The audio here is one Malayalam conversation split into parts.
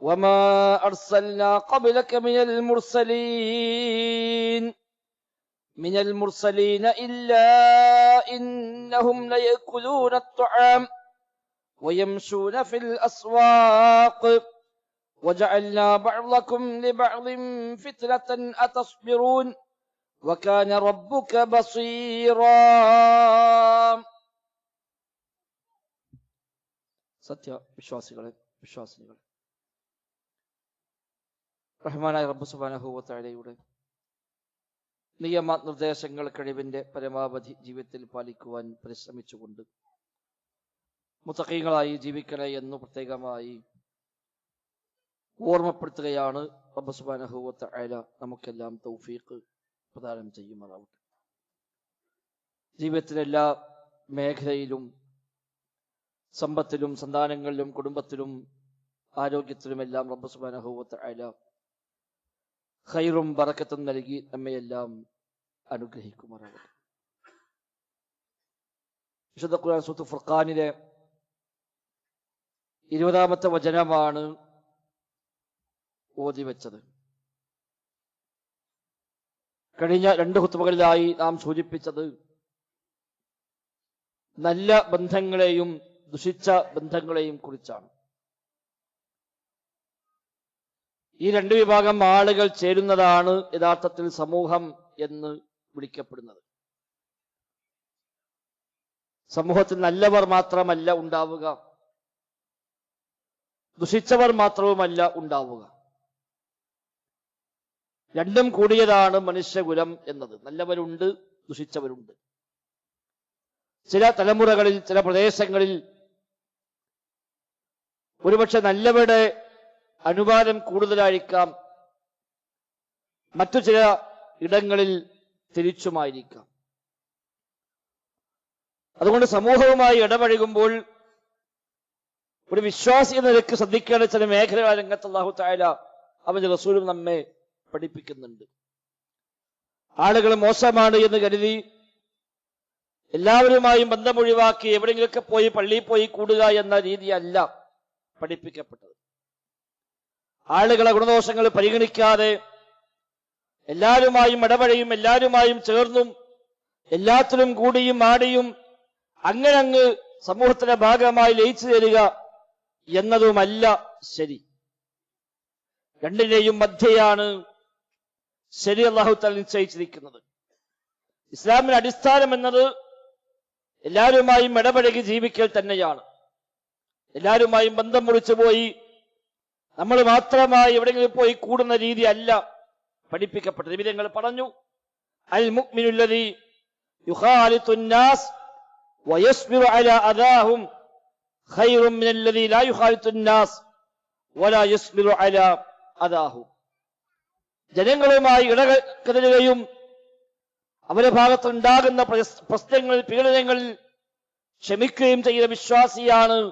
وما أرسلنا قبلك من المرسلين من المرسلين إلا إنهم ليأكلون الطعام ويمشون في الأسواق وجعلنا بعضكم لبعض فتنة أتصبرون وكان ربك بصيرا സത്യ വിശ്വാസികളെ വിശ്വാസികളെ റഹ്മാനായ റബ്ബ് സുബാനഹുവത്തഴയുടെ നിയമ നിർദ്ദേശങ്ങൾ കഴിവിന്റെ പരമാവധി ജീവിതത്തിൽ പാലിക്കുവാൻ പരിശ്രമിച്ചുകൊണ്ട് മുത്തക്കീങ്ങളായി ജീവിക്കണേ എന്ന് പ്രത്യേകമായി ഓർമ്മപ്പെടുത്തുകയാണ് റബ്ബ് സുബാനഹുവത്ത അയല നമുക്കെല്ലാം തൗഫീഖ് പ്രദാനം ചെയ്യുമാറാവട്ടെ. ജീവിതത്തിലെ എല്ലാ മേഖലയിലും സമ്പത്തിലും സന്താനങ്ങളിലും കുടുംബത്തിലും ആരോഗ്യത്തിലുമെല്ലാം റബ്ബ് സുബാനഹുവത്ത അയല ഖൈറും ബറക്കത്തും നൽകി നമ്മയെല്ലാം അനുഗ്രഹിക്കുമാറാകട്ടെ. വിശുദ്ധ ഖുർആൻ സൂത്ത് ഫുർഖാനിലെ ഇരുപതാമത്തെ വചനമാണ് ഓതി വെച്ചത്. കഴിഞ്ഞ രണ്ട് കുത്തുമകളിലായി നാം സൂചിപ്പിച്ചത് നല്ല ബന്ധങ്ങളെയും ദുഷിച്ച ബന്ധങ്ങളെയും കുറിച്ചാണ്. ഈ രണ്ട് വിഭാഗം ആളുകൾ ചേരുന്നതാണ് യഥാർത്ഥത്തിൽ സമൂഹം എന്ന് വിളിക്കപ്പെടുന്നത്. സമൂഹത്തിൽ നല്ലവർ മാത്രമല്ല ഉണ്ടാവുക. ദുഷിച്ചവർ മാത്രവുമല്ല ഉണ്ടാവുക. രണ്ടും കൂടിയതാണ് മനുഷ്യകുലം എന്നത്. നല്ലവരുണ്ട് ദുഷിച്ചവരുണ്ട്. ചില തലമുറകളിൽ ചില പ്രദേശങ്ങളിൽ ഒരുപക്ഷെ നല്ലവരുടെ അനുപാതം കൂടുതലായിരിക്കാം. മറ്റു ചില ഇടങ്ങളിൽ തിരിച്ചുമായിരിക്കാം. അതുകൊണ്ട് സമൂഹവുമായി ഇടപഴകുമ്പോൾ ഒരു വിശ്വാസി എന്ന നിലയ്ക്ക് ശ്രദ്ധിക്കേണ്ട ചില മേഖലകൾ രംഗത്ത് അള്ളാഹു അവന്റെ റസൂലും നമ്മെ പഠിപ്പിക്കുന്നുണ്ട്. ആളുകൾ മോശമാണ് എന്ന് കരുതി എല്ലാവരുമായും ബന്ധമൊഴിവാക്കി എവിടെയെങ്കിലൊക്കെ പോയി പള്ളിയിൽ പോയി കൂടുക എന്ന രീതിയല്ല പഠിപ്പിക്കപ്പെട്ടത്. ആളുകളെ ഗുണദോഷങ്ങൾ പരിഗണിക്കാതെ എല്ലാവരുമായും ഇടപഴയും എല്ലാവരുമായും ചേർന്നും എല്ലാത്തിലും കൂടിയും ആടിയും അങ്ങനെ അങ്ങ് സമൂഹത്തിന്റെ ഭാഗമായി ലയിച്ചു തരിക എന്നതുമല്ല ശരി. രണ്ടിനെയും മധ്യയാണ് ശരി അള്ളാഹു തല നിശ്ചയിച്ചിരിക്കുന്നത്. ഇസ്ലാമിന്റെ അടിസ്ഥാനം എന്നത് എല്ലാവരുമായും ഇടപഴകി ജീവിക്കൽ തന്നെയാണ്. എല്ലാവരുമായും ബന്ധം മുറിച്ചു പോയി നമ്മൾ മാത്രമായി എവിടെയെങ്കിലും പോയി കൂടുന്ന രീതി അല്ല പഠിപ്പിക്കപ്പെട്ടത് വിധങ്ങൾ പറഞ്ഞു. അൽ മുക്മിനുല്ലതി അദാഹും ലാ വലാ ജനങ്ങളുമായി ഇടകരുകയും അവരുടെ ഭാഗത്തുണ്ടാകുന്ന പ്രശ്നങ്ങളിൽ പീഡനങ്ങളിൽ ക്ഷമിക്കുകയും ചെയ്യുന്ന വിശ്വാസിയാണ്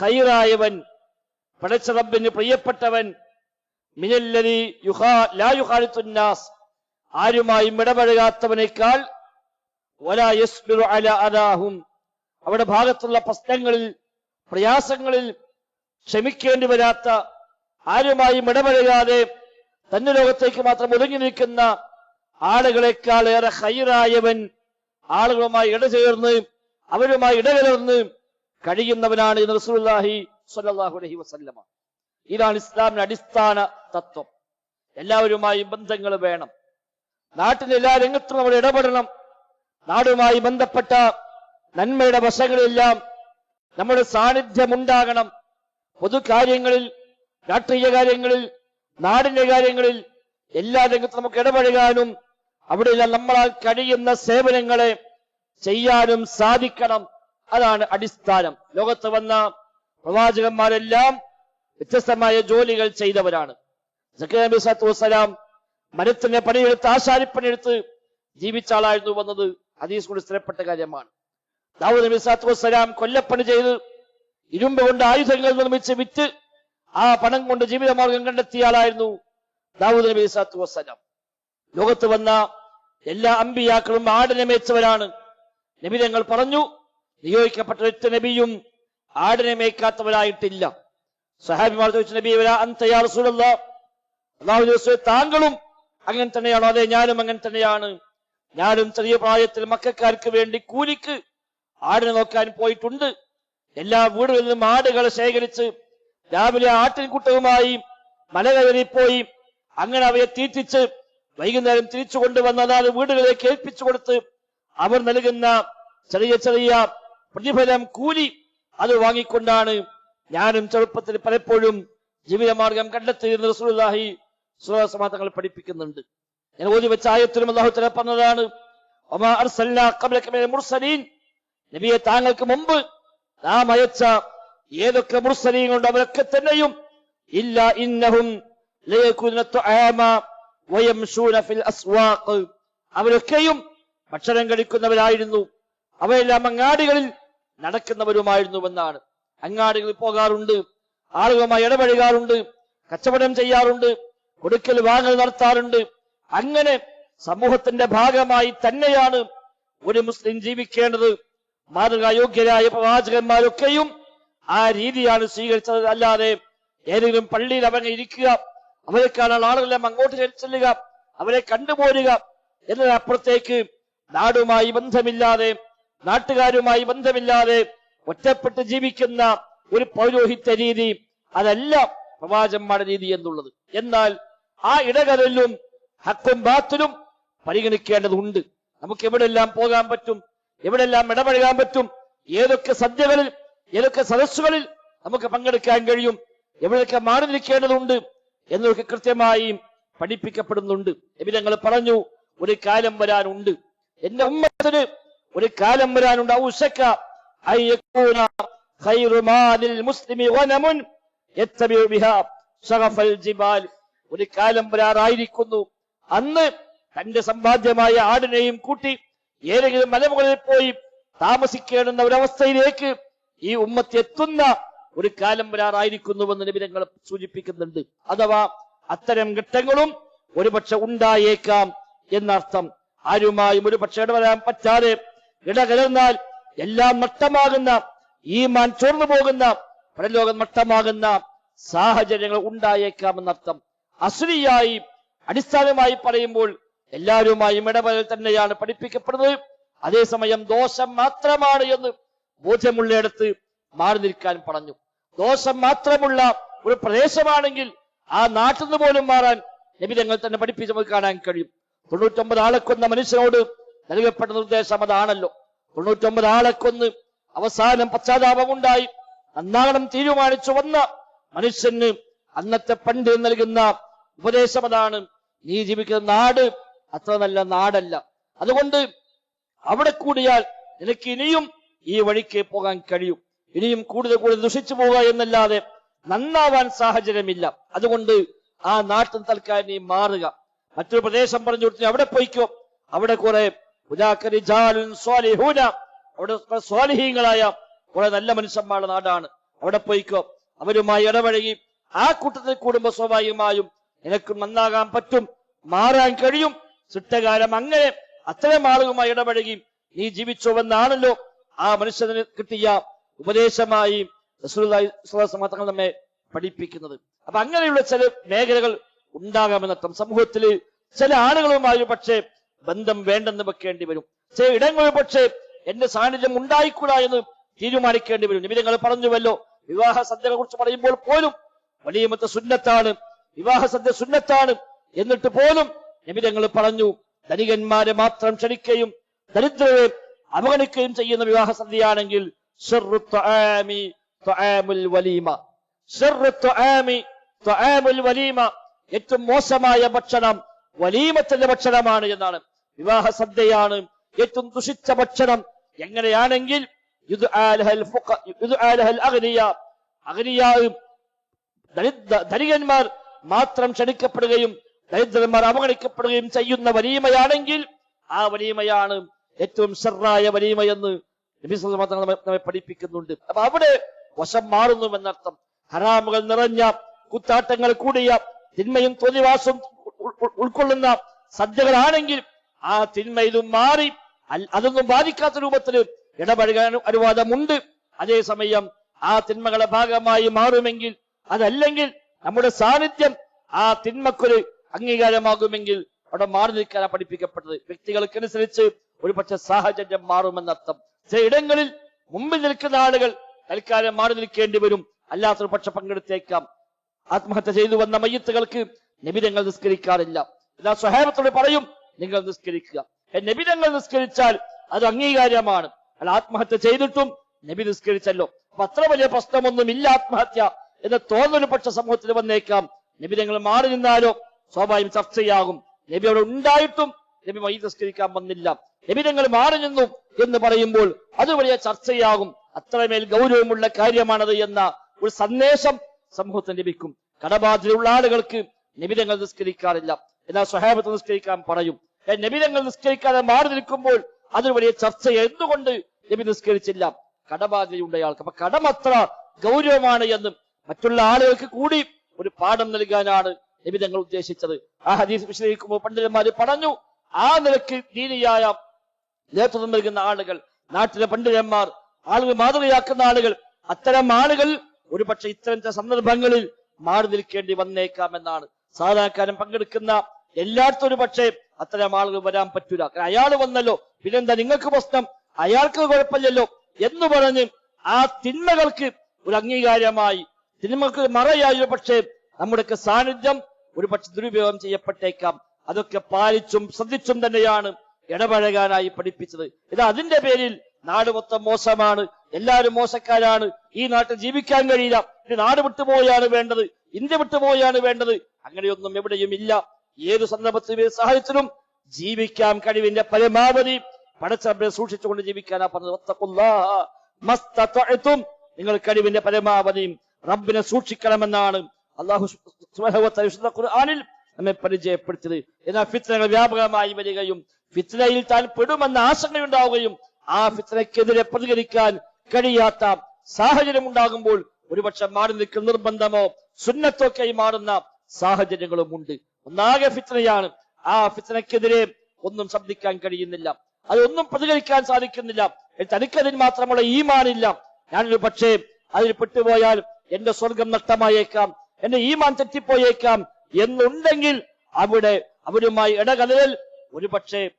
ഖൈറായവൻ. പടച്ച റബ്ബിന് പ്രിയപ്പെട്ടവൻ മിനല്ലരി യുഹാ ലാ യുഹാലിത്തുന്നാസ് ആരുമായും ഇടപഴകാത്തവനേക്കാൾ വലാ യസ്ബിറു അല അദാഹും. അവരുടെ ഭാഗത്തുള്ള പ്രശ്നങ്ങളിൽ പ്രയാസങ്ങളിൽ ക്ഷമിക്കേണ്ടി വരാത്ത ആരുമായും ഇടപഴകാതെ തന്റെ ലോകത്തേക്ക് മാത്രം ഒതുങ്ങി നിൽക്കുന്ന ആളുകളെക്കാൾ ഏറെ ഹൈറായവൻ ആളുകളുമായി ഇടചേർന്ന് അവരുമായി ഇടകലർന്ന് കഴിയുന്നവനാണ് എന്ന് സ്വല്ലല്ലാഹു അലൈഹി വസല്ലമ. ഇതാണ് ഇസ്ലാമിന്റെ അടിസ്ഥാന തത്വം. എല്ലാവരുമായി ബന്ധങ്ങൾ വേണം. നാട്ടിലെ എല്ലാ രംഗത്തും നമ്മൾ ഇടപെടണം? നാടുമായി ബന്ധപ്പെട്ട നന്മയുടെ വശങ്ങളെല്ലാം നമ്മുടെ സാന്നിധ്യമുണ്ടാകണം. പൊതുകാര്യങ്ങളിൽ രാഷ്ട്രീയ കാര്യങ്ങളിൽ നാടിന്റെ കാര്യങ്ങളിൽ എല്ലാ രംഗത്തും നമുക്ക് ഇടപഴകാനും അവിടെ നമ്മളാൽ കഴിയുന്ന സേവനങ്ങളെ ചെയ്യാനും സാധിക്കണം. അതാണ് അടിസ്ഥാനം. ലോകത്ത് വന്ന പ്രവാചകന്മാരെല്ലാം വ്യത്യസ്തമായ ജോലികൾ ചെയ്തവരാണ്. നബി വസല്ലം മരത്തിന്റെ പണിയെടുത്ത് ആശാരിപ്പണിയെടുത്ത് ജീവിച്ച ആളായിരുന്നു വന്നത്. ഹദീസ് കൊണ്ട് സ്ഥിരപ്പെട്ട കാര്യമാണ്. ദാവൂദ് നബി സാത്തു വസ്സലാം കൊല്ലപ്പണി ചെയ്ത് ഇരുമ്പ് കൊണ്ട് ആയുധങ്ങൾ നിർമ്മിച്ച് വിറ്റ് ആ പണം കൊണ്ട് ജീവിതമാർഗം കണ്ടെത്തിയ ആളായിരുന്നു ദാവൂദ് നബി സാത്തു വസ്സലാം ലോകത്ത് വന്ന എല്ലാ അമ്പിയാക്കളും ആടിനെ മേച്ചവരാണ്. നബി പറഞ്ഞു നിയോഗിക്കപ്പെട്ട ഒറ്റ നബിയും ആടിനെ മേയ്ക്കാത്തവരായിട്ടില്ല. സഹാബിമാർ ചോദിച്ചു നബി അന്തയാ താങ്കളും അങ്ങനെ തന്നെയാണോ? അതെ ഞാനും അങ്ങനെ തന്നെയാണ്. ഞാനും ചെറിയ പ്രായത്തിൽ മക്കാർക്ക് വേണ്ടി കൂലിക്ക് ആടിനെ നോക്കാൻ പോയിട്ടുണ്ട്. എല്ലാ വീടുകളിൽ നിന്നും ആടുകളെ ശേഖരിച്ച് രാവിലെ ആട്ടിൻകൂട്ടവുമായി മല കയറി പോയി അങ്ങനെ അവയെ തീറ്റിച്ച് വൈകുന്നേരം തിരിച്ചു കൊണ്ടുവന്ന് അതാത് വീടുകളിലേക്ക് ഏൽപ്പിച്ചു കൊടുത്ത് അവർ നൽകുന്ന ചെറിയ ചെറിയ പ്രതിഫലം കൂലി അത് വാങ്ങിക്കൊണ്ടാണ് ഞാനും ചെറുപ്പത്തിൽ പലപ്പോഴും ജീവിതമാർഗം കണ്ടെത്തിയിരുന്ന റസൂലുള്ളാഹി സ്വലാഹി തങ്ങൾ പഠിപ്പിക്കുന്നുണ്ട്. ഞാൻ ഓതി വെച്ച ആയത്തിലും അള്ളാഹു തല പറഞ്ഞതാണ് നബിയെ താങ്കൾക്ക് മുമ്പ് നാം അയച്ച ഏതൊക്കെ മുർസലീങ്ങളുണ്ട് അവരൊക്കെ തന്നെയും ഇല്ല ഇന്നഹും അവരൊക്കെയും ഭക്ഷണം കഴിക്കുന്നവരായിരുന്നു. അവയെല്ലാം അങ്ങാടികളിൽ നടക്കുന്നവരുമായിരുന്നുവെന്നാണ്. അങ്ങാടികളിൽ പോകാറുണ്ട് ആളുകളുമായി ഇടപഴകാറുണ്ട് കച്ചവടം ചെയ്യാറുണ്ട് കൊടുക്കൽ വാങ്ങൽ നടത്താറുണ്ട്. അങ്ങനെ സമൂഹത്തിന്റെ ഭാഗമായി തന്നെയാണ് ഒരു മുസ്ലിം ജീവിക്കേണ്ടത്. മാതൃകായോഗ്യരായ പ്രവാചകന്മാരൊക്കെയും ആ രീതിയാണ് സ്വീകരിച്ചത്. അല്ലാതെ ഏതെങ്കിലും പള്ളിയിൽ അവങ്ങ് ഇരിക്കുക അവരെ കാണാൻ ആളുകളെല്ലാം അങ്ങോട്ട് ചെല്ലുക അവരെ കണ്ടുപോരുക എന്നതിനപ്പുറത്തേക്ക് നാടുമായി ബന്ധമില്ലാതെ നാട്ടുകാരുമായി ബന്ധമില്ലാതെ ഒറ്റപ്പെട്ട് ജീവിക്കുന്ന ഒരു പൗരോഹിത്യ രീതി അതല്ല പ്രവാചന്മാരുടെ രീതി എന്നുള്ളത്. എന്നാൽ ആ ഇടകരലും ഹക്കും ബാത്തിലും പരിഗണിക്കേണ്ടതുണ്ട്. നമുക്ക് എവിടെല്ലാം പോകാൻ പറ്റും? എവിടെല്ലാം ഇടപഴകാൻ പറ്റും? ഏതൊക്കെ സദ്യകളിൽ ഏതൊക്കെ സദസ്സുകളിൽ നമുക്ക് പങ്കെടുക്കാൻ കഴിയും? എവിടെയൊക്കെ മാറി നിൽക്കേണ്ടതുണ്ട് എന്നൊക്കെ കൃത്യമായി പഠിപ്പിക്കപ്പെടുന്നുണ്ട്. എബിതങ്ങൾ പറഞ്ഞു ഒരു കാലം വരാനുണ്ട്. എന്റെ ഉമ്മത്തിന് ഒരു കാലം വരാനുണ്ടാവും ഒരു കാലം വരാറായിരിക്കുന്നു. അന്ന് തന്റെ സമ്പാദ്യമായ ആടിനെയും കൂട്ടി ഏതെങ്കിലും മലമുകളിൽ പോയി താമസിക്കേണ്ടുന്ന ഒരവസ്ഥയിലേക്ക് ഈ ഉമ്മത്ത് എത്തുന്ന ഒരു കാലം വരാറായിരിക്കുന്നുവെന്ന് നിബിധങ്ങൾ സൂചിപ്പിക്കുന്നുണ്ട്. അഥവാ അത്തരം ഘട്ടങ്ങളും ഒരുപക്ഷെ ഉണ്ടായേക്കാം എന്നർത്ഥം. ആരുമായും ഒരുപക്ഷെ ഇടപെടാൻ പറ്റാതെ ഇടകലർന്നാൽ എല്ലാം നഷ്ടമാകുന്ന ഈ മാൻ ചോർന്നു പോകുന്ന പരലോകം നഷ്ടമാകുന്ന സാഹചര്യങ്ങൾ ഉണ്ടായേക്കാമെന്നർത്ഥം അസുരിയായി അടിസ്ഥാനമായി പറയുമ്പോൾ എല്ലാവരുമായും ഇടപെടൽ തന്നെയാണ് പഠിപ്പിക്കപ്പെടുന്നത്. അതേസമയം ദോഷം മാത്രമാണ് എന്ന് ബോധ്യമുള്ളയിടത്ത് മാറി നിൽക്കാൻ പറഞ്ഞു. ദോഷം മാത്രമുള്ള ഒരു പ്രദേശമാണെങ്കിൽ ആ നാട്ടിൽ നിന്ന് പോലും മാറാൻ നബി തങ്ങൾ തന്നെ പഠിപ്പിച്ച് നമുക്ക് കാണാൻ കഴിയും. തൊണ്ണൂറ്റൊമ്പത് ആളെ കൊന്ന മനുഷ്യനോട് നൽകപ്പെട്ട നിർദ്ദേശം അതാണല്ലോ. തൊണ്ണൂറ്റൊമ്പത് ആളെ കൊന്ന് അവസാനം പശ്ചാത്താപമുണ്ടായി. നന്നാകണം തീരുമാനിച്ചു വന്ന മനുഷ്യന് അന്നത്തെ പണ്ട് നൽകുന്ന ഉപദേശം അതാണ്. നീ ജീവിക്കുന്ന നാട് അത്ര നല്ല നാടല്ല. അതുകൊണ്ട് അവിടെ കൂടിയാൽ നിനക്ക് ഇനിയും ഈ വഴിക്ക് പോകാൻ കഴിയും. ഇനിയും കൂടുതൽ കൂടുതൽ ദുഷിച്ചു പോവുക എന്നല്ലാതെ നന്നാവാൻ സാഹചര്യമില്ല. അതുകൊണ്ട് ആ നാട്ടിൽ തൽക്കാലം നീ മാറുക. മറ്റൊരു പ്രദേശം പറഞ്ഞു കൊടുത്തു അവിടെ പോയിക്കോ. അവിടെ കുറെ അവിടെ സ്വാലിഹീങ്ങളായ കുറെ നല്ല മനുഷ്യന്മാരുടെ നാടാണ്. അവിടെ പോയിക്കോ. അവരുമായി ഇടപഴകി ആ കൂട്ടത്തിൽ കൂടുമ്പോ സ്വാഭാവികമായും നിനക്കും നന്നാകാൻ പറ്റും മാറാൻ കഴിയും. ചിട്ടകാലം അങ്ങനെ അത്തരം ആളുകളുമായി ഇടപഴകി നീ ജീവിച്ചുവെന്നാണല്ലോ ആ മനുഷ്യന് കിട്ടിയ ഉപദേശമായി തങ്ങൾ നമ്മെ പഠിപ്പിക്കുന്നത്. അപ്പൊ അങ്ങനെയുള്ള ചില മേഖലകൾ ഉണ്ടാകാമെന്നർത്ഥം. സമൂഹത്തിൽ ചില ആളുകളുമായി പക്ഷേ ബന്ധം വേണ്ടെന്ന് വെക്കേണ്ടി വരും. ചില ഇടങ്ങളിൽ പക്ഷേ എന്റെ സാന്നിധ്യം ഉണ്ടായിക്കൂടാ എന്ന് തീരുമാനിക്കേണ്ടി വരും. നിമിതങ്ങൾ പറഞ്ഞുവല്ലോ വിവാഹ സദ്യകളെ കുറിച്ച് പറയുമ്പോൾ പോലും വലിയമത്തെ സുന്നത്താണ് വിവാഹ സദ്യ സുന്നത്താണ് എന്നിട്ട് പോലും നിമിതങ്ങൾ പറഞ്ഞു ധനികന്മാരെ മാത്രം ക്ഷണിക്കുകയും ദരിദ്രരെ അവഗണിക്കുകയും ചെയ്യുന്ന വിവാഹ സദ്യയാണെങ്കിൽ ഏറ്റവും മോശമായ ഭക്ഷണം വലീമത്തിന്റെ ഭക്ഷണമാണ് എന്നാണ്. വിവാഹ സദ്യയാണ് ഏറ്റവും ദുഷിച്ച ഭക്ഷണം. എങ്ങനെയാണെങ്കിൽ ധനികന്മാർ മാത്രം ക്ഷണിക്കപ്പെടുകയും ദരിദ്രന്മാർ അവഗണിക്കപ്പെടുകയും ചെയ്യുന്ന വലീമയാണെങ്കിൽ ആ വലീമയാണ് ഏറ്റവും ശ്രായ വസല്ലം നമ്മെ പഠിപ്പിക്കുന്നുണ്ട്. അപ്പൊ അവിടെ വശം മാറുന്നു എന്നർത്ഥം ഹറാമുകൾ നിറഞ്ഞ കുത്താട്ടങ്ങൾ കൂടിയ തിന്മയും ഉൾ- ഉൾക്കൊള്ളുന്ന സദ്യകളാണെങ്കിൽ ആ തിന്മയിലും മാറി അതൊന്നും ബാധിക്കാത്ത രൂപത്തിൽ ഇടപഴകാൻ അനുവാദമുണ്ട്. അതേസമയം ആ തിന്മകളെ ഭാഗമായി മാറുമെങ്കിൽ അതല്ലെങ്കിൽ നമ്മുടെ സാന്നിധ്യം ആ തിന്മക്കൊരു അംഗീകാരമാകുമെങ്കിൽ അവിടെ മാറി നിൽക്കാൻ പഠിപ്പിക്കപ്പെട്ടത്. വ്യക്തികൾക്കനുസരിച്ച് ഒരു പക്ഷെ സാഹചര്യം മാറുമെന്നർത്ഥം. ചില ഇടങ്ങളിൽ മുമ്പിൽ നിൽക്കുന്ന ആളുകൾ തൽക്കാലം മാറി നിൽക്കേണ്ടി വരും. അല്ലാത്തൊരു പക്ഷെ പങ്കെടുത്തേക്കാം. ആത്മഹത്യ ചെയ്തു വന്ന മയ്യത്തുകൾക്ക് നിബിധങ്ങൾ നിസ്കരിക്കാറില്ല. എല്ലാ സ്വഹാബത്തോട് പറയും നിങ്ങൾ നിസ്കരിക്കുക. നബി തങ്ങൾ നിസ്കരിച്ചാൽ അത് അംഗീകാരമാണ് അല്ല ആത്മഹത്യ ചെയ്തിട്ടും നബി നിസ്കരിച്ചല്ലോ. അപ്പൊ അത്ര വലിയ പ്രശ്നമൊന്നുമില്ല ആത്മഹത്യ എന്ന് തോന്നൊരു പക്ഷ സമൂഹത്തിൽ വന്നേക്കാം. നബി തങ്ങൾ മാറി നിന്നാലോ സ്വാഭാവികം ചർച്ചയാകും. നബി അവിടെ ഉണ്ടായിട്ടും നബി മൈ നിസ്കരിക്കാൻ വന്നില്ല. നബി തങ്ങൾ മാറി നിന്നു എന്ന് പറയുമ്പോൾ അത് വലിയ ചർച്ചയാകും. അത്രമേൽ ഗൗരവമുള്ള കാര്യമാണത് എന്ന ഒരു സന്ദേശം സമൂഹത്തിന് ലഭിക്കും. കടബാധ്യതയുള്ള ആളുകൾക്ക് നിബിധങ്ങൾ നിസ്കരിക്കാറില്ല. എന്നാൽ സ്വഹാബത്ത് നിസ്കരിക്കാൻ പറയും. നബിതങ്ങൾ നിസ്കരിക്കാതെ മാറി നിൽക്കുമ്പോൾ അതൊരു വലിയ ചർച്ച. എന്തുകൊണ്ട് നബി നിസ്കരിച്ചില്ല? കടബാധ്യതയുണ്ട് അയാൾക്ക് അപ്പൊ കടം അത്ര ഗൗരവമാണ് എന്നും മറ്റുള്ള ആളുകൾക്ക് കൂടി ഒരു പാഠം നൽകാനാണ് നബി തങ്ങൾ ഉദ്ദേശിച്ചത്. ആ ഹദീസ് വിശദീകരിക്കുമ്പോൾ പണ്ഡിതന്മാര് പറഞ്ഞു ആ നിലയ്ക്ക് ദീനിയായ നേതൃത്വം നൽകുന്ന ആളുകൾ നാട്ടിലെ പണ്ഡിതന്മാർ ആളുകൾ മാതൃകയാക്കുന്ന ആളുകൾ അത്തരം ആളുകൾ ഒരുപക്ഷെ ഇത്തരം സന്ദർഭങ്ങളിൽ മാറി നിൽക്കേണ്ടി വന്നേക്കാം എന്നാണ്. സാധാരണക്കാരൻ പങ്കെടുക്കുന്ന എല്ലായിടത്തും പക്ഷേ അത്തരം ആളുകൾ വരാൻ പറ്റൂല. അയാൾ വന്നല്ലോ. പിന്നെന്താ? നിങ്ങൾക്ക് പ്രശ്നം. അയാൾക്ക് കുഴപ്പമില്ലല്ലോ എന്ന് പറഞ്ഞ് ആ തിന്മകൾക്ക് ഒരു അംഗീകാരമായി തിന്മകൾക്ക് മറയായി പക്ഷേ നമ്മുടെയൊക്കെ സാന്നിധ്യം ഒരു പക്ഷെ ദുരുപയോഗം ചെയ്യപ്പെട്ടേക്കാം. അതൊക്കെ പാലിച്ചും ശ്രദ്ധിച്ചും തന്നെയാണ് ഇടപഴകാനായി പഠിപ്പിച്ചത്. ഇത് അതിന്റെ പേരിൽ നാട് മൊത്തം മോശമാണ്. എല്ലാവരും മോശക്കാരാണ്. ഈ നാട്ടിൽ ജീവിക്കാൻ കഴിയില്ല. നാട് വിട്ടുപോയാണ് വേണ്ടത്. ഇന്ത്യ വിട്ടുപോയാണ് വേണ്ടത്. അങ്ങനെയൊന്നും എവിടെയും ഇല്ല. ഏത് സന്ദർഭത്തിലും സാഹചര്യത്തിലും ജീവിക്കാൻ കഴിവിന്റെ പരമാവധി പടച്ചറബെ സൂക്ഷിച്ചുകൊണ്ട് ജീവിക്കാനാ പറഞ്ഞത്. നിങ്ങൾ കഴിവിന്റെ പരമാവധി റബ്ബിനെ സൂക്ഷിക്കണമെന്നാണ് അള്ളാഹു ഖുർആനിൽ നമ്മെ പരിചയപ്പെടുത്തിയത്. എന്നാൽ ഫിത്നകൾ വ്യാപകമായി വരികയും ഫിത്നയിൽ താൻ പെടുമെന്ന ആശങ്കയുണ്ടാവുകയും ആ ഫിത്തനക്കെതിരെ പ്രതികരിക്കാൻ കഴിയാത്ത സാഹചര്യം ഉണ്ടാകുമ്പോൾ ഒരുപക്ഷെ മാറി നിൽക്കുന്ന നിർബന്ധമോ? സുന്നത്തൊക്കെയായി മാറുന്ന സാഹചര്യങ്ങളും ഉണ്ട്. ഒന്നാകെ ഫിത്തനയാണ് ആ ഫിത്തനക്കെതിരെ ഒന്നും ശബ്ദിക്കാൻ കഴിയുന്നില്ല. അതൊന്നും പ്രതികരിക്കാൻ സാധിക്കുന്നില്ല. തനിക്കതിന് മാത്രമുള്ള ഈമാനില്ല. ഞാനൊരു പക്ഷേ അതിൽ പെട്ടുപോയാൽ എന്റെ സ്വർഗം നഷ്ടമായേക്കാം. എന്റെ ഈമാൻ തെറ്റിപ്പോയേക്കാം. എന്നുണ്ടെങ്കിൽ അവിടെ അവരുമായി ഇടകലരൽ ഒരു പക്ഷേ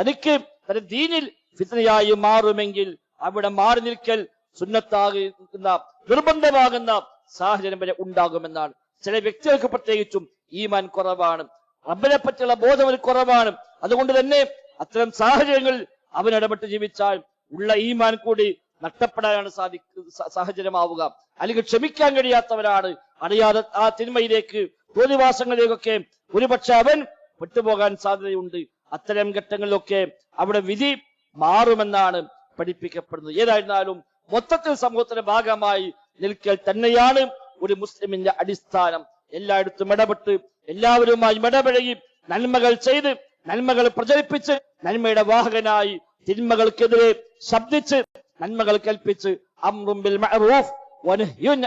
തനിക്ക് തന്റെ ദീനിൽ ഫിത്തനയായി മാറുമെങ്കിൽ അവിടെ മാറി നിൽക്കൽ സുന്നത്താകുന്ന നിർബന്ധമാകുന്ന സാഹചര്യം വരെ ഉണ്ടാകുമെന്നാണ്. ചില വ്യക്തികൾക്ക് പ്രത്യേകിച്ചും ഈമാൻ കുറവാണ്. റബ്ബിനെ പറ്റിയുള്ള ബോധം ഒരു കുറവാണ്. അതുകൊണ്ട് തന്നെ അത്തരം സാഹചര്യങ്ങളിൽ അവൻ ഇടപെട്ട് ജീവിച്ചാൽ ഉള്ള ഈമാൻ കൂടി നഷ്ടപ്പെടാനാണ് സാധിക്ക സാഹചര്യമാവുക. അല്ലെങ്കിൽ ക്ഷമിക്കാൻ കഴിയാത്തവരാണ്. അറിയാതെ ആ തിന്മയിലേക്ക് തോതിവാസങ്ങളിലേക്കൊക്കെ ഒരുപക്ഷെ അവൻ വിട്ടുപോകാൻ സാധ്യതയുണ്ട്. അത്തരം ഘട്ടങ്ങളിലൊക്കെ അവിടെ വിധി മാറുമെന്നാണ് പഠിപ്പിക്കപ്പെടുന്നത്. ഏതായിരുന്നാലും മൊത്തത്തിൽ സമൂഹത്തിന്റെ ഭാഗമായി നിൽക്കൽ തന്നെയാണ് ഒരു മുസ്ലിമിന്റെ അടിസ്ഥാനം. എല്ലായിടത്തും ഇടപെട്ട് എല്ലാവരുമായി ഇടപഴകി നന്മകൾ ചെയ്ത് നന്മകൾ പ്രചരിപ്പിച്ച് നന്മയുടെ വാഹകനായി തിന്മകൾക്കെതിരെ ശബ്ദിച്ച് നന്മകൾ കൽപ്പിച്ച്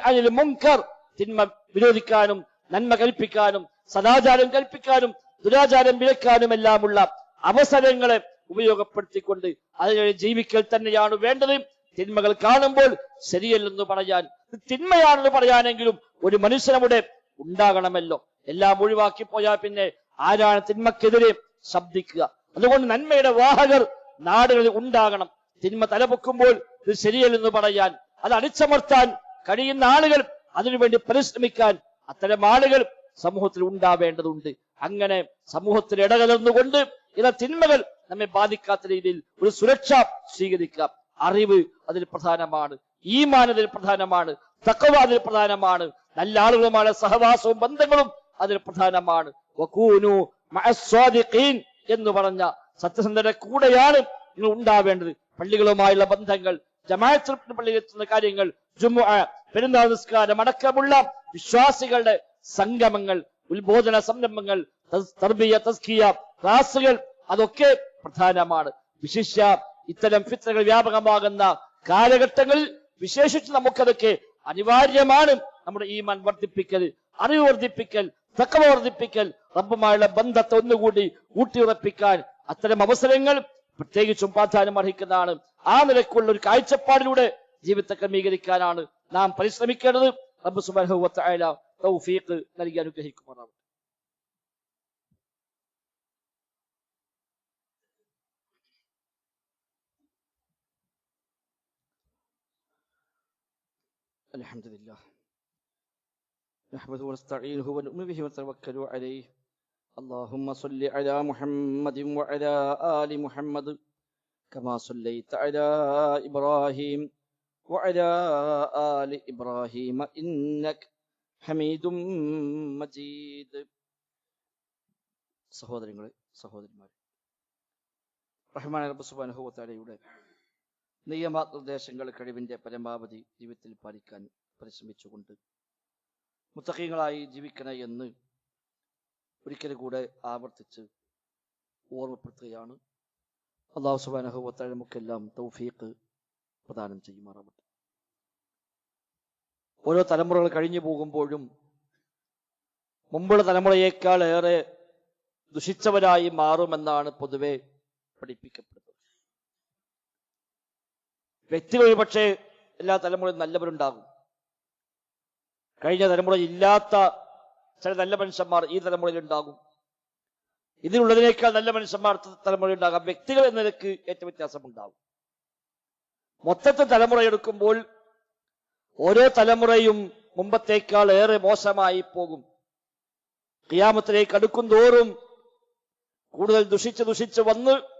അനിൽ മുൻകർ തിന്മ വിരോധിക്കാനും നന്മ കൽപ്പിക്കാനും സദാചാരം കൽപ്പിക്കാനും ദുരാചാരം വിലക്കാനുമെല്ലാമുള്ള അവസരങ്ങളെ ഉപയോഗപ്പെടുത്തിക്കൊണ്ട് അതിനെ ജീവിക്കൽ തന്നെയാണ് വേണ്ടത്. തിന്മകൾ കാണുമ്പോൾ ശരിയല്ലെന്ന് പറയാൻ തിന്മയാണെന്ന് പറയാനെങ്കിലും ഒരു മനുഷ്യനവിടെ ഉണ്ടാകണമല്ലോ. എല്ലാം ഒഴിവാക്കി പോയാൽ പിന്നെ ആരാണ് തിന്മക്കെതിരെ ശബ്ദിക്കുക. അതുകൊണ്ട് നന്മയുടെ വാഹകർ നാടുകളിൽ ഉണ്ടാകണം. തിന്മ തലപൊക്കുമ്പോൾ ഇത് ശരിയല്ലെന്ന് പറയാൻ അത് അടിച്ചമർത്താൻ കഴിയുന്ന ആളുകൾ അതിനുവേണ്ടി പരിശ്രമിക്കാൻ അത്തരം ആളുകൾ സമൂഹത്തിൽ ഉണ്ടാവേണ്ടതുണ്ട്. അങ്ങനെ സമൂഹത്തിൽ ഇടകലർന്നുകൊണ്ട് ഇത തിന്മകൾ നമ്മെ ബാധിക്കാത്ത രീതിയിൽ ഒരു സുരക്ഷ സ്വീകരിക്കാം. അറിവ് അതിൽ പ്രധാനമാണ്. ഈമാൻ മാനതിൽ പ്രധാനമാണ് തക്കവ അതിൽ പ്രധാനമാണ് നല്ല ആളുകളുമായ സഹവാസവും ബന്ധങ്ങളും അതിൽ പ്രധാനമാണ്. എന്ന് പറഞ്ഞ സത്യസന്ധരുടെ കൂടെയാണ് നിങ്ങൾ ഉണ്ടാവേണ്ടത്. പള്ളികളുമായുള്ള ബന്ധങ്ങൾ ജമാഅത്ത് പള്ളിയിൽ എത്തുന്ന കാര്യങ്ങൾ പെരുന്നാൾ നിസ്കാരം അടക്കമുള്ള വിശ്വാസികളുടെ സംഗമങ്ങൾ ഉത്ബോധന സംരംഭങ്ങൾ തർബിയ ക്ലാസുകൾ അതൊക്കെ പ്രധാനമാണ്. വിശിഷ്യ ഇത്തരം ഫിത്രകൾ വ്യാപകമാകുന്ന കാലഘട്ടങ്ങളിൽ വിശേഷിച്ച് നമുക്കതൊക്കെ അനിവാര്യമാണ്. നമ്മുടെ ഈമാൻ വർദ്ധിപ്പിക്കൽ അറിവ് വർദ്ധിപ്പിക്കൽ തക്കവ വർദ്ധിപ്പിക്കൽ റബ്ബുമായുള്ള ബന്ധത്തെ ഒന്നുകൂടി ഊട്ടിയുറപ്പിക്കാൻ അത്തരം അവസരങ്ങൾ പ്രത്യേകിച്ചും പ്രാധാന്യം അർഹിക്കുന്നതാണ്. ആ നിലക്കുള്ള ഒരു കാഴ്ചപ്പാടിലൂടെ ജീവിതത്തെ ക്രമീകരിക്കാനാണ് നാം പരിശ്രമിക്കേണ്ടത്. റബ്ബ് തആല തൗഫീഖ് നൽകി അനുഗ്രഹിക്കുമാറാവട്ടെ. الحمد لله نحمده ونستعينه ونؤمن به ونتوكل عليه اللهم صل على محمد وعلى آل محمد كما صليت على إبراهيم وعلى آل إبراهيم إنك حميد مجيد സഹോദരങ്ങളെ സഹോദരിമാരെ റഹ്മാൻ റബ്ബ് സുബ്ഹാനഹു വ തആലയുടെ നിയമനിർദ്ദേശങ്ങൾ കഴിവിന്റെ പരമാവധി ജീവിതത്തിൽ പാലിക്കാൻ പരിശ്രമിച്ചുകൊണ്ട് മുത്തഖീങ്ങളായി ജീവിക്കണേ എന്ന് ഒരിക്കൽ കൂടെ ആവർത്തിച്ച് ഓർമ്മപ്പെടുത്തുകയാണ്. അള്ളാഹു തആല നമുക്കെല്ലാം തൗഫീഖ് പ്രദാനം ചെയ്യുമാറാവട്ടെ. ഓരോ തലമുറകൾ കഴിഞ്ഞു പോകുമ്പോഴും മുമ്പുള്ള തലമുറയേക്കാൾ ഏറെ ദുഷിച്ചവരായി മാറുമെന്നാണ് പൊതുവെ പഠിപ്പിക്കപ്പെടുന്നത്. വ്യക്തികൾ പക്ഷേ എല്ലാ തലമുറയും നല്ലവരുണ്ടാകും. കഴിഞ്ഞ തലമുറ ഇല്ലാത്ത ചില നല്ല മനുഷ്യന്മാർ ഈ തലമുറയിൽ ഉണ്ടാകും. ഇതിലുള്ളതിനേക്കാൾ നല്ല മനുഷ്യന്മാർ തലമുറയിൽ ഉണ്ടാകാം. വ്യക്തികൾ എന്ന നിലയ്ക്ക് ഏറ്റവും വ്യത്യാസമുണ്ടാകും. മൊത്തത്തിൽ തലമുറ എടുക്കുമ്പോൾ ഓരോ തലമുറയും മുമ്പത്തേക്കാൾ ഏറെ മോശമായി പോകും. ക്രിയാമത്തിലേക്ക് അടുക്കും തോറും കൂടുതൽ ദുഷിച്ച് ദുഷിച്ച് വന്ന്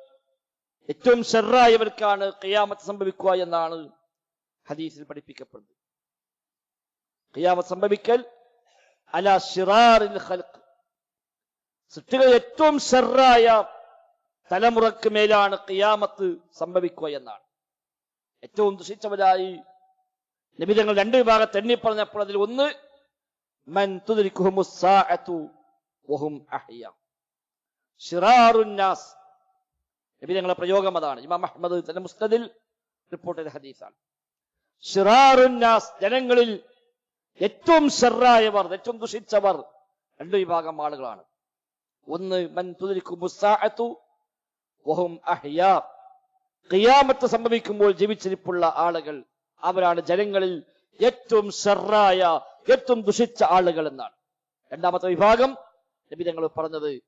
ഏറ്റവും ഷെറായവർക്കാണ് ഖിയാമത്ത് സംഭവിക്കുക എന്നാണ് ഹദീസിൽ പഠിപ്പിക്കപ്പെടുന്നത്. ഖിയാമത്ത് സംഭവിക്കൽ അല ഷിറാറിൽ സൃഷ്ടികൾ ഏറ്റവും ഷെറായ തലമുറയ്ക്ക് മേലാണ് ഖിയാമത്ത് സംഭവിക്കുക എന്നാണ്. ഏറ്റവും ദുഷിച്ചവരായി നിബിധങ്ങൾ രണ്ട് വിഭാഗം തെണ്ണി പറഞ്ഞപ്പോൾ അതിൽ ഒന്ന് മൻ ഷിറാറുന്നാസ് നബി ഞങ്ങളുടെ പ്രയോഗം അതാണ്. ഇമാം അഹമ്മദ് തന്റെ മുസ്തദിൽ റിപ്പോർട്ട് ചെയ്ത ഹദീസാണ്. ഷിറാറുന്നാസ് ജനങ്ങളിൽ ഏറ്റവും ഷെറായവർ ഏറ്റവും ദുഷിച്ചവർ രണ്ടു വിഭാഗം ആളുകളാണ്. ഒന്ന് മൻ ഖിയാമത്ത് സംഭവിക്കുമ്പോൾ ജീവിച്ചിരിപ്പുള്ള ആളുകൾ അവരാണ് ജനങ്ങളിൽ ഏറ്റവും ഷെറായ ഏറ്റവും ദുഷിച്ച ആളുകൾ എന്നാണ്. രണ്ടാമത്തെ വിഭാഗം നബി ഞങ്ങൾ പറഞ്ഞത്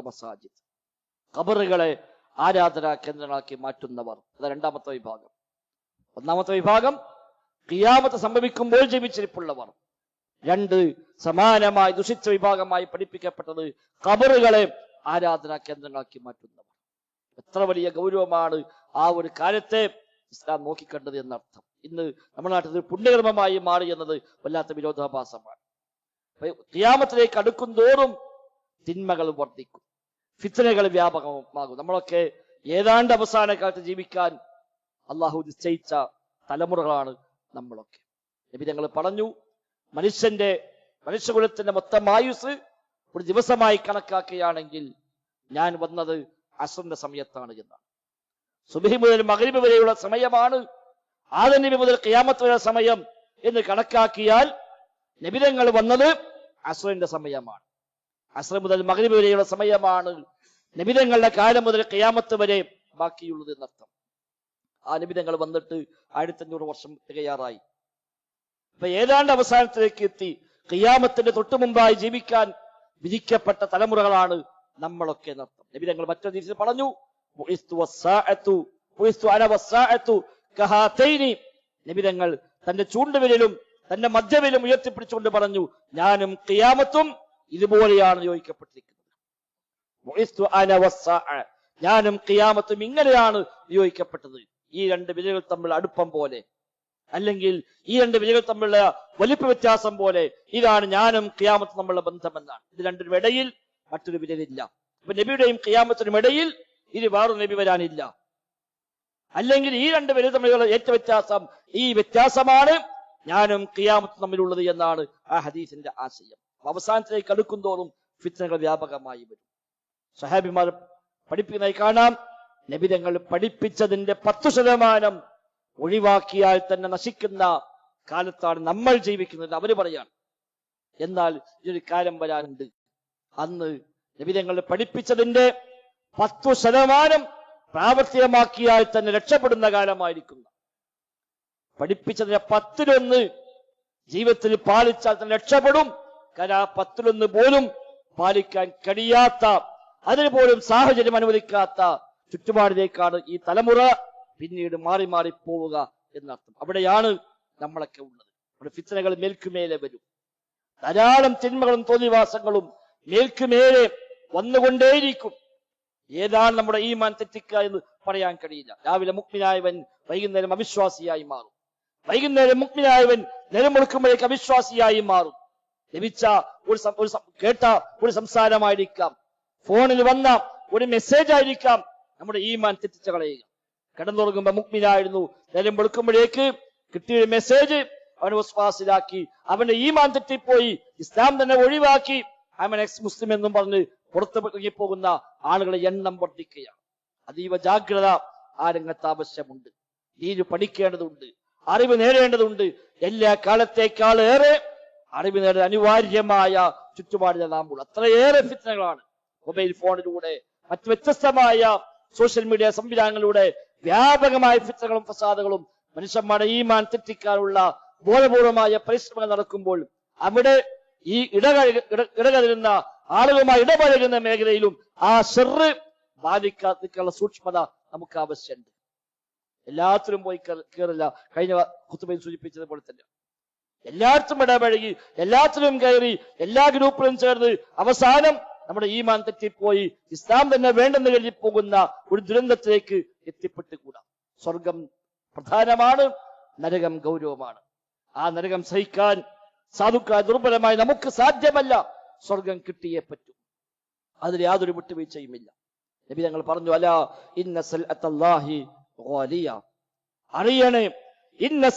മസാജിദ്. ഖബറുകളെ ആരാധനാ കേന്ദ്രങ്ങളാക്കി മാറ്റുന്നവർ. അത് രണ്ടാമത്തെ വിഭാഗം. ഒന്നാമത്തെ വിഭാഗം കിയാമത്ത് സംഭവിക്കുമ്പോൾ ജീവിച്ചിരിപ്പുള്ളവർ. രണ്ട് സമാനമായി ദുഷിച്ച വിഭാഗമായി പഠിപ്പിക്കപ്പെട്ടത് ഖബറുകളെ ആരാധനാ കേന്ദ്രങ്ങളാക്കി മാറ്റുന്നവർ. എത്ര വലിയ ഗൗരവമാണ് ആ ഒരു കാര്യത്തെ ഇസ്ലാം നോക്കിക്കണ്ടത് എന്നർത്ഥം. ഇന്ന് നമ്മുടെ നാട്ടിൽ പുണ്യകർമ്മമായി മാറി എന്നത് വല്ലാത്ത വിരോധാഭാസമാണ്. അപ്പൊ ഖിയാമത്തിലേക്ക് അടുക്കും തോറും തിന്മകൾ വർദ്ധിക്കും. ഫിത്തനകൾ വ്യാപകമാകും. നമ്മളൊക്കെ ഏതാണ്ട് അവസാന കാലത്ത് ജീവിക്കാൻ അള്ളാഹു നിശ്ചയിച്ച തലമുറകളാണ് നമ്മളൊക്കെ. നബി ഞങ്ങൾ പറഞ്ഞു മനുഷ്യന്റെ മനുഷ്യകുലത്തിന്റെ മൊത്തം ആയുസ് ഒരു ദിവസമായി കണക്കാക്കുകയാണെങ്കിൽ ഞാൻ വന്നത് അസറിന്റെ സമയത്താണ് എന്നാണ്. സുബഹി മുതൽ മകരിബ് വരെയുള്ള സമയമാണ് ആദം നബി മുതൽ ഖിയാമത്ത് വരെ സമയം എന്ന് കണക്കാക്കിയാൽ നബിതങ്ങൾ വന്നത് അസുറിന്റെ സമയമാണ്. അസർ മുതൽ മകരി വരെയുള്ള സമയമാണ് നബിതങ്ങളുടെ കാലം മുതൽ കയാമത്ത് വരെ ബാക്കിയുള്ളത് എന്നർത്ഥം. ആ നിമിതങ്ങൾ വന്നിട്ട് ആയിരത്തി അഞ്ഞൂറ് വർഷം തികയാറായി. ഇപ്പൊ ഏതാണ്ട് അവസാനത്തിലേക്ക് എത്തി. ഖിയാമത്തിന്റെ തൊട്ടു മുമ്പായി ജീവിക്കാൻ വിധിക്കപ്പെട്ട തലമുറകളാണ് നമ്മളൊക്കെ എന്നർത്ഥം. നബിധങ്ങൾ മറ്റൊരു രീതിയിൽ പറഞ്ഞു. നബിതങ്ങൾ തന്റെ ചൂണ്ടുവിരലും തന്റെ മധ്യവിലും ഉയർത്തിപ്പിടിച്ചുകൊണ്ട് പറഞ്ഞു ഞാനും ഖിയാമത്തും ഇതുപോലെയാണ് നിയോഗിക്കപ്പെട്ടിരിക്കുന്നത്. ഞാനും ഖിയാമത്തും ഇങ്ങനെയാണ് നിയോഗിക്കപ്പെട്ടത്. ഈ രണ്ട് വിലകൾ തമ്മിൽ അടുപ്പം പോലെ. അല്ലെങ്കിൽ ഈ രണ്ട് വിലകൾ തമ്മിലുള്ള വലിപ്പ വ്യത്യാസം പോലെ ഇതാണ് ഞാനും ഖിയാമത്തും തമ്മിലുള്ള ബന്ധമെന്നാണ്. ഇത് രണ്ടിനും ഇടയിൽ മറ്റൊരു വിലയില്ല അപ്പൊ നബിയുടെയും കിയാമത്തിനും ഇടയിൽ ഇനി വേറൊരു നബി വരാനില്ല. അല്ലെങ്കിൽ ഈ രണ്ട് വിരൽ തമ്മിലുള്ള ഏറ്റ വ്യത്യാസം ഈ വ്യത്യാസമാണ് ഞാനും ഖിയാമത്തും തമ്മിലുള്ളത് എന്നാണ് ആ ഹദീസിന്റെ ആശയം. അവസാനത്തിലേക്ക് അടുക്കും തോറും ഫിത്തനകൾ വ്യാപകമായി വരും. സഹാബിമാർ പഠിപ്പിക്കുന്നതായി കാണാം. നബിതങ്ങൾ പഠിപ്പിച്ചതിന്റെ പത്തു ശതമാനം ഒഴിവാക്കിയാൽ തന്നെ നശിക്കുന്ന കാലത്താണ് നമ്മൾ ജീവിക്കുന്നത്. അവർ പറയാണ്. എന്നാൽ ഇതൊരു കാലം വരാനുണ്ട്. അന്ന് നബിതങ്ങൾ പഠിപ്പിച്ചതിന്റെ പത്തു ശതമാനം പ്രാവർത്തികമാക്കിയാൽ തന്നെ രക്ഷപ്പെടുന്ന കാലമായിരിക്കും പഠിപ്പിച്ചതിന്റെ പത്തിലൊന്ന് ജീവിതത്തിൽ പാലിച്ചാൽ തന്നെ രക്ഷപ്പെടും. കാരണം പത്തിലൊന്ന് പോലും പാലിക്കാൻ കഴിയാത്ത അതിന് പോലും സാഹചര്യം അനുവദിക്കാത്ത ചുറ്റുപാടിലേക്കാണ് ഈ തലമുറ പിന്നീട് മാറി മാറി പോവുക എന്നർത്ഥം. അവിടെയാണ് നമ്മളൊക്കെ ഉള്ളത്. നമ്മുടെ ഫിത്തനകൾ മേൽക്കുമേലെ വരും. ധാരാളം തിന്മകളും തോന്നിവാസങ്ങളും മേൽക്കുമേലെ വന്നുകൊണ്ടേയിരിക്കും. ഏതാണ് നമ്മുടെ ഈ മാൻ തെറ്റിക്കുക എന്ന് പറയാൻ കഴിയില്ല. രാവിലെ മുക്മിനായവൻ വൈകുന്നേരം അവിശ്വാസിയായി മാറും. വൈകുന്നേരം മുക്മിനായവൻ നിലമുളുക്കുമ്പോഴേക്ക് അവിശ്വാസിയായി മാറും. ലഭിച്ച ഒരു ഒരു കേട്ട ഒരു സംസാരമായിരിക്കാം. ഫോണിൽ വന്ന ഒരു മെസ്സേജ് ആയിരിക്കാം നമ്മുടെ ഈ മാൻ തെറ്റിച്ച കളയുക. കിടന്നുറങ്ങുമ്പോ മുക്മിനായിരുന്നു നേരം വെളുക്കുമ്പോഴേക്ക് കിട്ടിയൊരു മെസ്സേജ് അവനെ വിശ്വാസിലാക്കി. അവന്റെ ഈമാൻ തെറ്റിപ്പോയി. ഇസ്ലാം തന്നെ ഒഴിവാക്കി. അവൻ എക്സ് മുസ്ലിം എന്നും പറഞ്ഞ് പുറത്ത് ഇറങ്ങിപ്പോകുന്ന ആളുകളെ എണ്ണം വർദ്ധിക്കുകയാണ്. അതീവ ജാഗ്രത ആ രംഗത്ത് ആവശ്യമുണ്ട്. നീര് പഠിക്കേണ്ടതുണ്ട്. അറിവ് നേടേണ്ടതുണ്ട്. എല്ലാ കാലത്തേക്കാൾ ഏറെ അറിവ് നേടാൻ അനിവാര്യമായ ചുറ്റുപാടിലെ നാം ഉള്ളു അത്രയേറെ ഫിത്തനകളാണ് മൊബൈൽ ഫോണിലൂടെ മറ്റ് വ്യത്യസ്തമായ സോഷ്യൽ മീഡിയ സംവിധാനങ്ങളിലൂടെ വ്യാപകമായ ഫിത്തനകളും ഫസാദുകളും മനുഷ്യന്മാരുടെ മാൻ തെറ്റിക്കാനുള്ള ബോധപൂർവമായ പരിശ്രമങ്ങൾ നടക്കുമ്പോൾ അവിടെ ഈ ഇടക ഇട- ഇടകലരുന്ന ആളുകളുമായി ഇടപഴകുന്ന മേഖലയിലും ആ ഷെറ് ബാധിക്കാതിരിക്കാനുള്ള സൂക്ഷ്മത നമുക്ക് ആവശ്യമുണ്ട്. എല്ലാത്തിലും പോയി കയറില്ല കഴിഞ്ഞ കുത്തുബയിൽ സൂചിപ്പിച്ചതുപോലെ തന്നെ. എല്ലായിടത്തും ഇടപഴകി എല്ലാത്തിലും കയറി എല്ലാ ഗ്രൂപ്പിലും ചേർന്ന് അവസാനം നമ്മുടെ ഈ മാൻ തെറ്റിപ്പോയി ഇസ്ലാം തന്നെ വേണ്ടെന്ന് കരുതി പോകുന്ന ഒരു ദുരന്തത്തിലേക്ക് എത്തിപ്പെട്ടുകൂടാ. സ്വർഗം പ്രധാനമാണ് നരകം ഗൗരവമാണ്. ആ നരകം സഹിക്കാൻ സാധുക്ക ദുർബലമായി നമുക്ക് സാധ്യമല്ല സ്വർഗം കിട്ടിയേ പറ്റൂ. അതിൽ യാതൊരു വിട്ടുവീഴ്ചയുമില്ല. നബി ഞങ്ങൾ പറഞ്ഞു അല ഇന്ന അറിയണേ ഇന്ന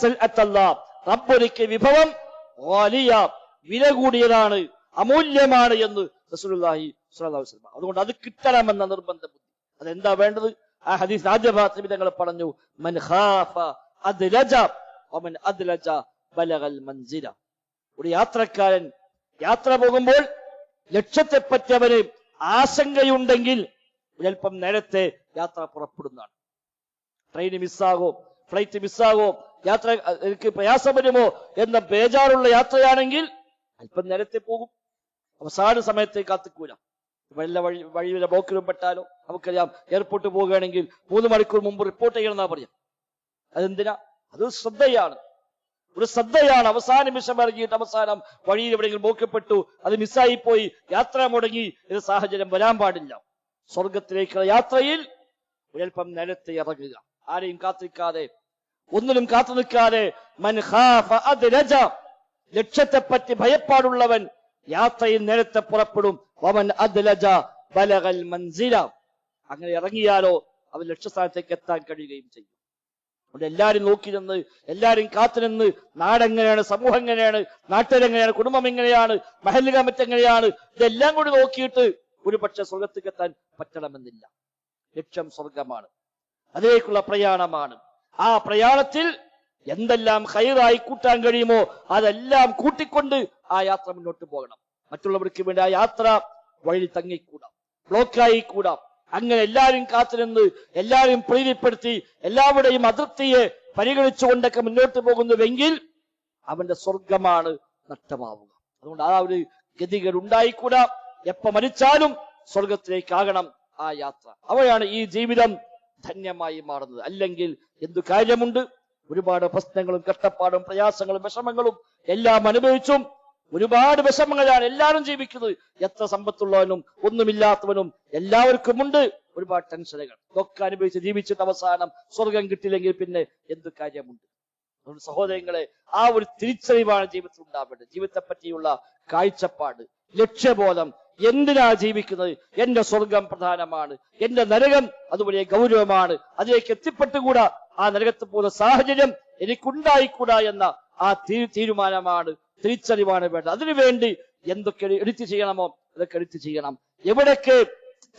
റബ്ബൊരുക്കിയ വിഭവം വലിയ വില കൂടിയതാണ് അമൂല്യമാണ് എന്ന് റസൂലുള്ളാഹി വസല്ലം. അതുകൊണ്ട് അത് കിട്ടണമെന്ന നിർബന്ധ. ബുദ്ധി അതെന്താ വേണ്ടത്? ആ ഹദീസ് ആദ്യ തങ്ങൾ പറഞ്ഞു മൻ ഖാഫ അദ്ലജ വമൻ അദ്ലജ ബലഗൽ മൻസില. ഒരു യാത്രക്കാരൻ യാത്ര പോകുമ്പോൾ ലക്ഷ്യത്തെപ്പറ്റി അവന് ആശങ്കയുണ്ടെങ്കിൽ ഒരൽപ്പം നേരത്തെ യാത്ര പുറപ്പെടുന്നതാണ്. ട്രെയിൻ മിസ്സാകോ ഫ്ലൈറ്റ് മിസ്സാകോ യാത്ര എനിക്ക് പ്രയാസം വരുമോ എന്ന ബേജാറുള്ള യാത്രയാണെങ്കിൽ അല്പം നേരത്തെ പോകും. അവസാന സമയത്തെ കാത്തിക്കൂല. വല്ല വഴി വഴിയിലെ ബ്ലോക്കിലും പെട്ടാലോ നമുക്കറിയാം എയർപോർട്ട് പോവുകയാണെങ്കിൽ മൂന്ന് മണിക്കൂർ മുമ്പ് റിപ്പോർട്ട് ചെയ്യണമെന്നാ പറയാം അതെന്തിനാ? അത് ശ്രദ്ധയാണ്. ഒരു ശ്രദ്ധയാണ്. അവസാന നിമിഷം ഇറങ്ങിയിട്ട് അവസാനം വഴിയിൽ എവിടെയെങ്കിലും ബോക്കപ്പെട്ടു അത് മിസ്സായി പോയി യാത്ര മുടങ്ങി ഇത് സാഹചര്യം വരാൻ പാടില്ല. സ്വർഗത്തിലേക്കുള്ള യാത്രയിൽ ഒരൽപ്പം നിലത്ത് ഇറങ്ങുക. ആരെയും കാത്തിരിക്കാതെ ഒന്നിനും കാത്തു നിൽക്കാതെ ലക്ഷ്യത്തെപ്പറ്റി ഭയപ്പാടുള്ളവൻ യാത്രയിൽ നേരത്തെ പുറപ്പെടും. മൻസില. അങ്ങനെ ഇറങ്ങിയാലോ അവൻ ലക്ഷ്യസ്ഥാനത്തേക്ക് എത്താൻ കഴിയുകയും ചെയ്യും. അതുകൊണ്ട് എല്ലാരും നോക്കി നിന്ന് എല്ലാരും കാത്തുനിന്ന് നാടെങ്ങനെയാണ് സമൂഹം എങ്ങനെയാണ് നാട്ടിലെങ്ങനെയാണ് കുടുംബം എങ്ങനെയാണ് മഹല്ല് കമ്മിറ്റി എങ്ങനെയാണ് ഇതെല്ലാം കൂടി നോക്കിയിട്ട് ഒരു പക്ഷെ സ്വർഗത്തേക്ക് എത്താൻ പറ്റണമെന്നില്ല. ലക്ഷ്യം സ്വർഗമാണ് അതിലേക്കുള്ള പ്രയാണമാണ്. ആ പ്രയാണത്തിൽ എന്തെല്ലാം ഹൈറായി കൂട്ടാൻ കഴിയുമോ അതെല്ലാം കൂട്ടിക്കൊണ്ട് ആ യാത്ര മുന്നോട്ട് പോകണം. മറ്റുള്ളവർക്ക് വേണ്ടി ആ യാത്ര വഴി തങ്ങിക്കൂടാം. ബ്ലോക്കായി കൂടാം. അങ്ങനെ എല്ലാവരും കാത്തുനിന്ന് എല്ലാവരും പ്രീതിപ്പെടുത്തി എല്ലാവരുടെയും അതിർത്തിയെ പരിഗണിച്ചുകൊണ്ടൊക്കെ മുന്നോട്ട് പോകുന്നുവെങ്കിൽ അവന്റെ സ്വർഗമാണ് നഷ്ടമാവുക. അതുകൊണ്ട് ആ ഒരു ഗതികൾ ഉണ്ടായിക്കൂടാ. എപ്പ മരിച്ചാലും സ്വർഗത്തിലേക്കാകണം ആ യാത്ര. അവയാണ് ഈ ജീവിതം ധന്യമായി മാറുന്നത്. അല്ലെങ്കിൽ എന്തു കാര്യമുണ്ട്? ഒരുപാട് പ്രശ്നങ്ങളും കഷ്ടപ്പാടും പ്രയാസങ്ങളും വിഷമങ്ങളും എല്ലാം അനുഭവിച്ചും ഒരുപാട് വിഷമങ്ങളാണ് എല്ലാവരും ജീവിക്കുന്നത്. എത്ര സമ്പത്തുള്ളവനും ഒന്നുമില്ലാത്തവനും എല്ലാവർക്കുമുണ്ട്. ഒരുപാട് ടെൻഷനുകൾ. ഇതൊക്കെ അനുഭവിച്ച് ജീവിച്ചിട്ട് അവസാനം സ്വർഗം കിട്ടില്ലെങ്കിൽ പിന്നെ എന്ത് കാര്യമുണ്ട്? സഹോദരങ്ങളെ ആ ഒരു തിരിച്ചറിവാണ് ജീവിതത്തിൽ ഉണ്ടാവേണ്ടത്. ജീവിതത്തെ പറ്റിയുള്ള കാഴ്ചപ്പാട് ലക്ഷ്യബോധം എന്തിനാ ജീവിക്കുന്നത്? എന്റെ സ്വർഗം പ്രധാനമാണ്. എന്റെ നരകം അതുപോലെ ഗൗരവമാണ്. അതിലേക്ക് എത്തിപ്പെട്ടുകൂടാ? ആ നരകത്ത് പോകുന്ന സാഹചര്യം എനിക്കുണ്ടായിക്കൂടാ എന്ന ആ തീരുമാനമാണ് തിരിച്ചറിവാണ് വേണ്ടത്. അതിനുവേണ്ടി എന്തൊക്കെ എടുത്തു ചെയ്യണമോ അതൊക്കെ എടുത്തു ചെയ്യണം. എവിടൊക്കെ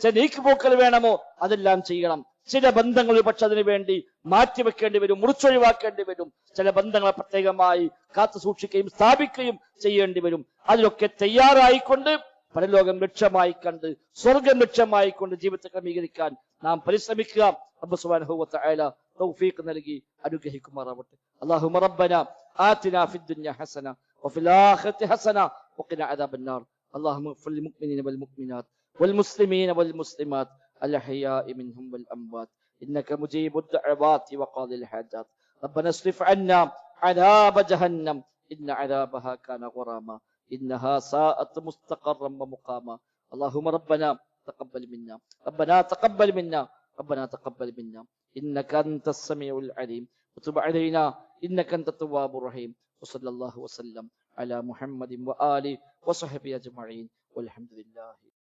ചില നീക്കുപോക്കൽ വേണമോ അതെല്ലാം ചെയ്യണം. ചില ബന്ധങ്ങൾ പക്ഷെ അതിനു വേണ്ടി മാറ്റിവെക്കേണ്ടി വരും മുറിച്ചൊഴിവാക്കേണ്ടി വരും. ചില ബന്ധങ്ങളെ പ്രത്യേകമായി കാത്തു സൂക്ഷിക്കുകയും സ്ഥാപിക്കുകയും ചെയ്യേണ്ടി വരും. അതിലൊക്കെ തയ്യാറായിക്കൊണ്ട് പരലോകം ലക്ഷ്യമായി കണ്ട് സ്വർഗം ലക്ഷ്യമായി കൊണ്ട് ജീവിതത്തെ ക്രമീകരിക്കാൻ നാം പരിശ്രമിക്കുക റബ്ബ് സുബ്ഹാനഹു വ തആല തൗഫീഖ് നൽകി അനുഗ്രഹിക്കുമാറാവട്ടെ അല്ലാഹുമ്മ റബ്ബന ആതിനാ ഫിദ് ദുനിയ ഹസന വഫിൽ ആഖിറതി ഹസന വഖിന അദാബൻ നാർ اللهم اغفر للمؤمنين والمؤمنات والمسلمين والمسلمات الأحياء منهم والأموات إنك مجيب الدعوات وقاضي الحاجات ربنا اصرف عنا عذاب جهنم إن عذابها كان غراما إنها ساءت مستقرا ومقاما اللهم ربنا تقبل منا ربنا تقبل منا ربنا تقبل منا إنك أنت السميع العليم وتب علينا إنك أنت التواب الرحيم وصلى الله وسلم على محمد وآله وصحبه أجمعين والحمد لله